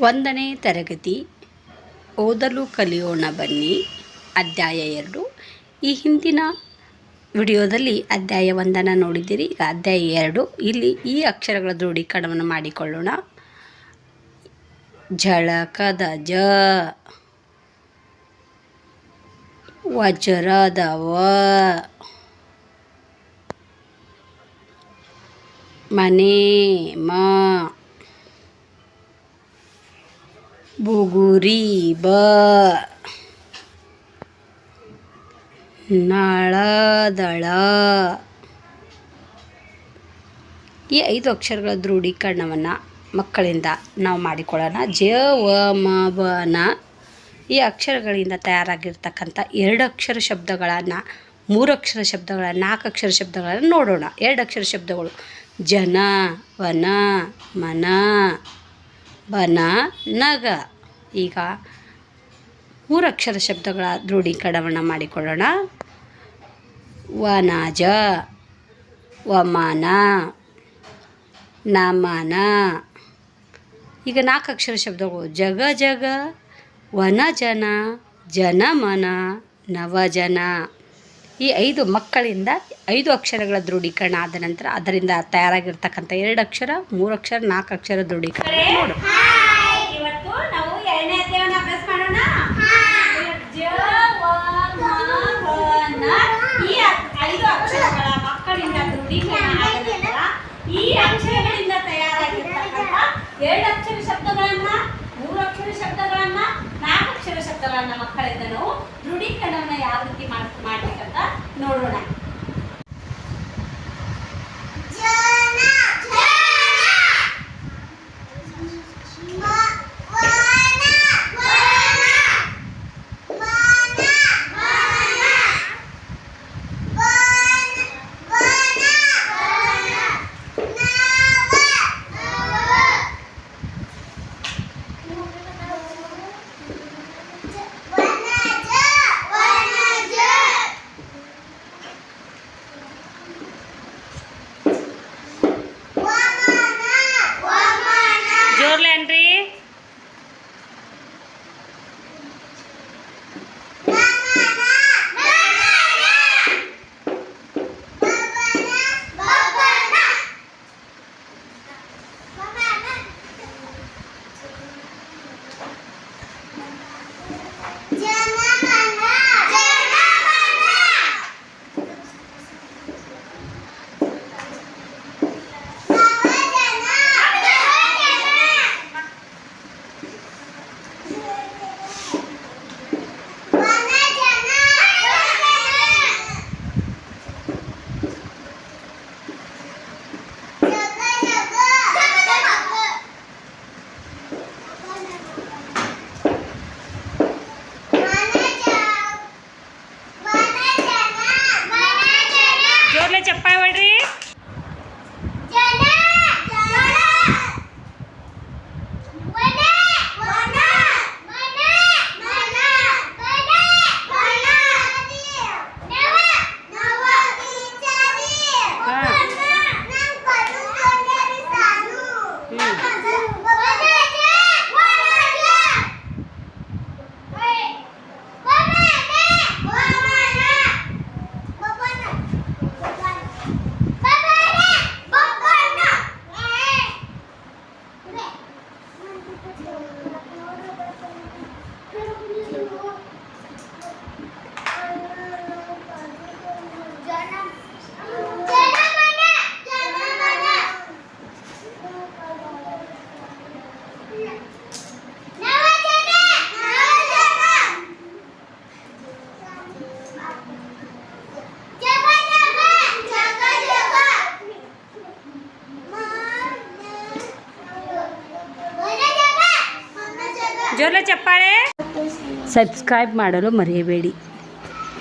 ಒಂದನೇ ತರಗತಿ. ಓದಲು ಕಲಿಯೋಣ ಬನ್ನಿ. ಅಧ್ಯಾಯ ಎರಡು. ಈ ಹಿಂದಿನ ವಿಡಿಯೋದಲ್ಲಿ ಅಧ್ಯಾಯ ಒಂದನ್ನು ನೋಡಿದ್ದೀರಿ. ಈಗ ಅಧ್ಯಾಯ ಎರಡು. ಇಲ್ಲಿ ಈ ಅಕ್ಷರಗಳ ದೃಢೀಕರಣವನ್ನು ಮಾಡಿಕೊಳ್ಳೋಣ. ಝಳಕದ ಜ. ವಜ್ರದ ವ. ಮನೆ ಮ. ಬುಗುರಿ ಬ. ನಳದಳ. ಈ ಐದು ಅಕ್ಷರಗಳ ದೃಢೀಕರಣವನ್ನು ಮಕ್ಕಳಿಂದ ನಾವು ಮಾಡಿಕೊಳ್ಳೋಣ. ಜ, ವ, ಮ, ಬ, ನ. ಈ ಅಕ್ಷರಗಳಿಂದ ತಯಾರಾಗಿರ್ತಕ್ಕಂಥ ಎರಡು ಅಕ್ಷರ ಶಬ್ದಗಳನ್ನು, ಮೂರು ಅಕ್ಷರ ಶಬ್ದಗಳ ನಾಲ್ಕು ಅಕ್ಷರ ಶಬ್ದಗಳನ್ನು ನೋಡೋಣ. ಎರಡು ಅಕ್ಷರ ಶಬ್ದಗಳು ಜನ, ವನ, ಮನ, ಬನ, ನಗ. ಈಗ ಮೂರಕ್ಷರ ಶಬ್ದಗಳ ದೃಢೀಕರಣವನ್ನು ಮಾಡಿಕೊಳ್ಳೋಣ. ವನಾಜ, ವಮಾನ, ನಮನ. ಈಗ ನಾಲ್ಕು ಅಕ್ಷರ ಶಬ್ದಗಳು ಜಗ ಜಗ ವನ ಜನ ಜನಮನ, ನವಜನ. ಈ ಐದು ಮಕ್ಕಳಿಂದ ಐದು ಅಕ್ಷರಗಳ ದೃಢೀಕರಣ ಆದ ನಂತರ ಅದರಿಂದ ತಯಾರಾಗಿರ್ತಕ್ಕಂಥ ಎರಡು ಅಕ್ಷರ ಮೂರು ಅಕ್ಷರ ನಾಲ್ಕು ಅಕ್ಷರ ದೃಢೀಕರಣ. ನೋಡು ಇವತ್ತು ನಾವು ಎರಡನೇ ಅಧ್ಯಾಯವನ್ನು ಅಭ್ಯಾಸ ಮಾಡೋಣ ಜ, ವ, ಮ, ವ, ನ. ಈ ಅ- ಐದು ಅಕ್ಷರಗಳ ಮಕ್ಕಳಿಂದ ದೃಢೀಕರಣ ಆದ ನಂತರ ಈ ಅಕ್ಷರಗಳಿಂದ ತಯಾರಾಗಿರ್ತಕ್ಕಂಥ ಎರಡು ಅಕ್ಷರ ಶಬ್ದಗಳನ್ನ ಮೂರು ಅಕ್ಷರ ಶಬ್ದಗಳನ್ನ ನಾಲ್ಕು ಅಕ್ಷರ ಶಬ್ದಗಳನ್ನ ಮಕ್ಕಳಿಂದ ನಾವು ದೃಢೀಕರಣವನ್ನ ಯಾವ ರೀತಿ ಮಾಡ್- ಮಾಡ್ಬೇಕಂತ ನೋಡೋಣ ಜೋರ್ಲೇನ್ರಿ ಜೋರ್ಲೆ ಚಪ್ಪಾಳೆ? ಸಬ್ಸ್ಕ್ರೈಬ್ ಮಾಡಲು ಮರೆಯಬೇಡಿ.